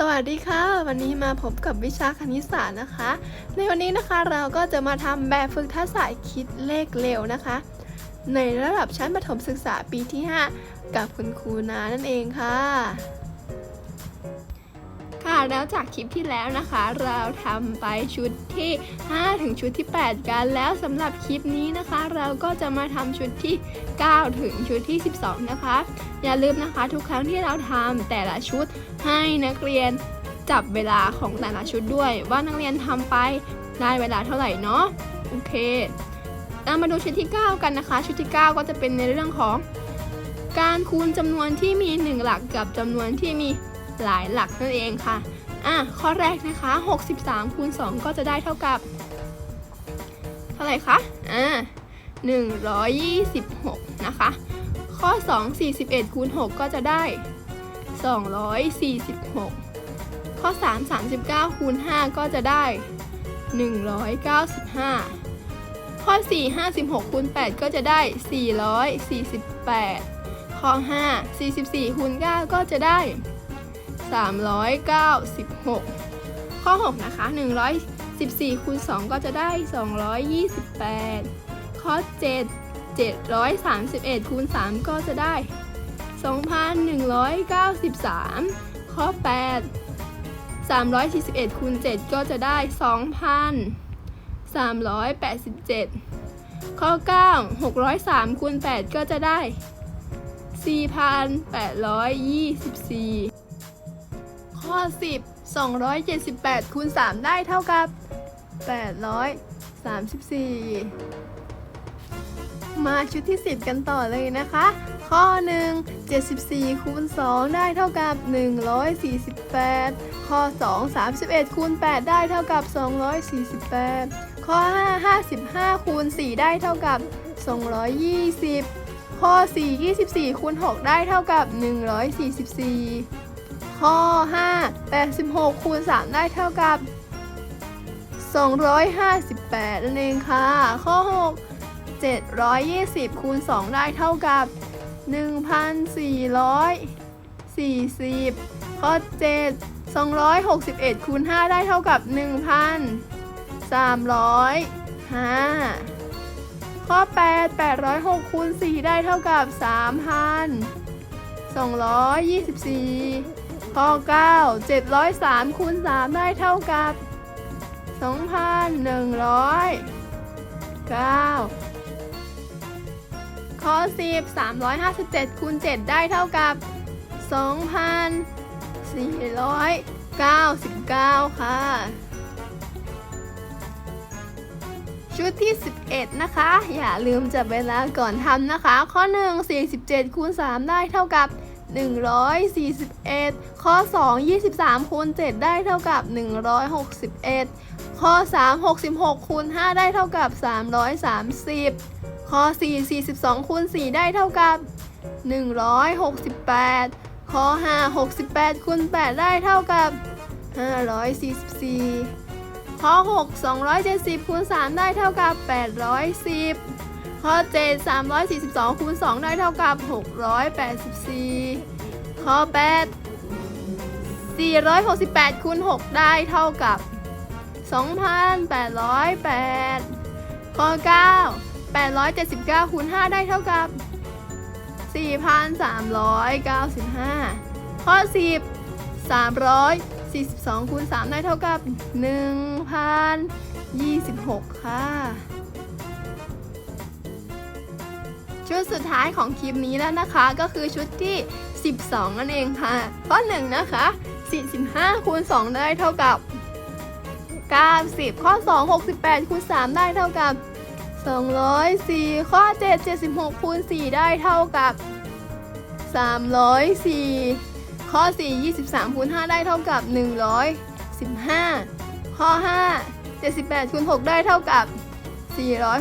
สวัสดีค่ะ วันนี้มาพบกับวิชาคณิตศาสตร์นะคะ ในวันนี้นะคะเราก็จะมาทำแบบฝึกทักษะคิดเลขเร็วนะคะ ในระดับชั้นประถมศึกษาปีที่ 5 กับคุณครูนานั่นเองค่ะค่ะ แล้วจากคลิปที่แล้วนะคะ เราทำไปชุดที่ 5 ถึงชุดที่ 8 กันแล้วสำหรับคลิปนี้นะคะ เราก็จะมาทำชุดที่ 9 ถึงชุดที่ 12 นะคะ อย่าลืมนะคะทุกครั้งที่เราทำแต่ละชุดให้นักเรียนจับเวลาของแต่ละชุดด้วย ว่านักเรียนทำไปได้เวลาเท่าไหร่เนาะโอเคเรามาดูชุดที่ 9 กันนะคะ ชุดที่ 9 ก็จะเป็นในเรื่องของ การคูณจำนวนที่มี 1 หลักกับจำนวนที่มี หลายหลักนั่นเองค่ะอะข้อแรกนะคะ 63คูณ2ก็จะได้เท่ากับ เท่าไหร่คะอ่า126 นะคะ ข้อ 2 41คูณ6ก็จะได้ 246 ข้อ 3 39คูณ5ก็จะได้ 195 ข้อ 4 56คูณ8ก็จะได้ 448 ข้อ 5 44คูณ9ก็จะได้ 396 ข้อ 6 นะคะ 114คูณ2ก็จะได้ 228 ข้อ 7 731คูณ3ก็จะได้ 2,193 ข้อ 8 341คูณ7ก็จะได้ 2,387 ข้อ 9 603คูณ8ก็จะได้ 4,824 ข้อ 10 278คูณ3ได้เท่ากับ 834 มาชุดที่ 10 กันต่อเลยนะคะ ข้อ 1 74คูณ2ได้เท่ากับ 148 ข้อ 2 31คูณ8ได้เท่ากับ 248 ข้อ 5 55คูณ4ได้เท่ากับ 220 ข้อ 4 24คูณ6ได้เท่ากับ 144 ข้อ 5 86คูณ3ได้เท่ากับ 258นั่นเองค่ะ ข้อ 6 720คูณ2ได้เท่ากับ 1,440 ข้อ 7 261คูณ5ได้เท่ากับ 1,305 ข้อ 8 806คูณ4ได้เท่ากับ3,224 ข้อ 9 703คูณ3ได้เท่ากับ 2,109 ข้อ 10 357คูณ7ได้เท่ากับ 2,499 ค่ะ ชุดที่ 11 นะคะ อย่าลืมจับเวลาก่อนทำนะคะ ข้อ 1 47คูณ3ได้เท่ากับ 141 ข้อ 2 23คูณ7ได้เท่ากับ 161 ข้อ 3 66คูณ5ได้เท่ากับ 330 ข้อ 4 42คูณ4ได้เท่ากับ 168 ข้อ 5 68คูณ8ได้เท่ากับ 544 ข้อ 6 270คูณ3ได้เท่ากับ 810 ข้อ 7 342คูณ2ได้เท่ากับ 684 ข้อ 8 468คูณ6ได้เท่ากับ 2,808 ข้อ 9 879คูณ5ได้เท่ากับ 4,395 ข้อ 10 342คูณ3ได้เท่ากับ 1,026 ค่ะ ชุดสุดท้ายของคลิปนี้แล้วนะคะ ก็คือชุดที่ 12 นั่นเองค่ะ ข้อ1นะคะ45คูณ2ได้เท่ากับ90ข้อ 2 68คูณ3ได้เท่ากับ 204 ข้อ 7 76คูณ4ได้เท่ากับ 304 ข้อ 4 23คูณ5ได้เท่ากับ 115 ข้อ 5 78คูณ6ได้เท่ากับ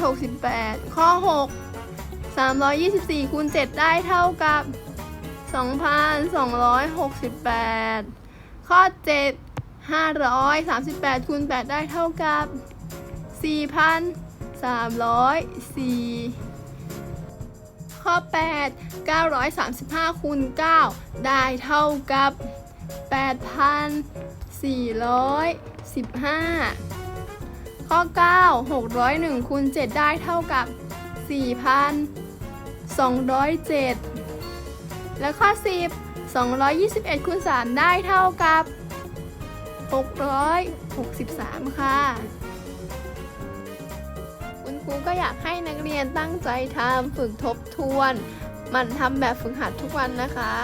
468 ข้อ 6 324คูณ7ได้เท่ากับ 2,268 ข้อ 7 538คูณ8ได้เท่ากับ 4,304 ข้อ 8 935คูณ9ได้เท่ากับ 8,415 ข้อ 9 601คูณ7ได้เท่ากับ 4,000 207 และข้อ 10 221คูณ3ได้เท่ากับ 663 ค่ะ คุณครูก็อยากให้นักเรียนตั้งใจทำฝึกทบทวน มันทำแบบฝึกหัดทุกวันนะคะ